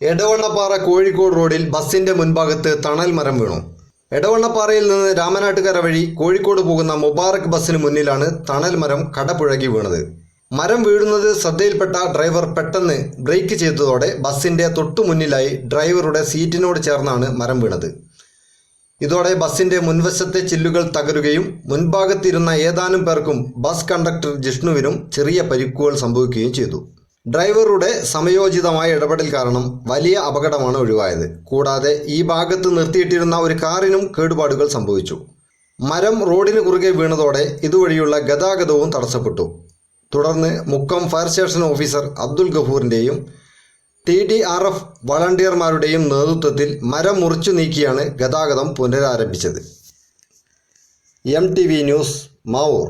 എടവണ്ണപ്പാറ കോഴിക്കോട് റോഡിൽ ബസിന്റെ മുൻഭാഗത്ത് തണൽ മരം വീണു. എടവണ്ണപ്പാറയിൽ നിന്ന് രാമനാട്ടുകര വഴി കോഴിക്കോട് പോകുന്ന മുബാറക് ബസ്സിന് മുന്നിലാണ് തണൽ മരം കടപുഴകി വീണത്. മരം വീഴുന്നത് ശ്രദ്ധയിൽപ്പെട്ട ഡ്രൈവർ പെട്ടെന്ന് ബ്രേക്ക് ചെയ്തതോടെ ബസ്സിന്റെ തൊട്ടു മുന്നിലായി ഡ്രൈവറുടെ സീറ്റിനോട് ചേർന്നാണ് മരം വീണത്. ഇതോടെ ബസിന്റെ മുൻവശത്തെ ചില്ലുകൾ തകരുകയും മുൻഭാഗത്തിരുന്ന ഏതാനും പേർക്കും ബസ് കണ്ടക്ടർ ജിഷ്ണുവിനും ചെറിയ പരിക്കുകൾ സംഭവിക്കുകയും ചെയ്തു. ഡ്രൈവറുടെ സമയോചിതമായ ഇടപെടൽ കാരണം വലിയ അപകടമാണ് ഒഴിവായത്. കൂടാതെ ഈ ഭാഗത്ത് നിർത്തിയിട്ടിരുന്ന ഒരു കാറിനും കേടുപാടുകൾ സംഭവിച്ചു. മരം റോഡിന് കുറുകെ വീണതോടെ ഇതുവഴിയുള്ള ഗതാഗതവും തടസ്സപ്പെട്ടു. തുടർന്ന് Mukkam fire station officer Abdul ഗഫൂറിന്റെയും T D R F വളണ്ടിയർമാരുടെയും നേതൃത്വത്തിൽ മരം മുറിച്ചു നീക്കിയാണ് ഗതാഗതം പുനരാരംഭിച്ചത്. M T V news Mavoor.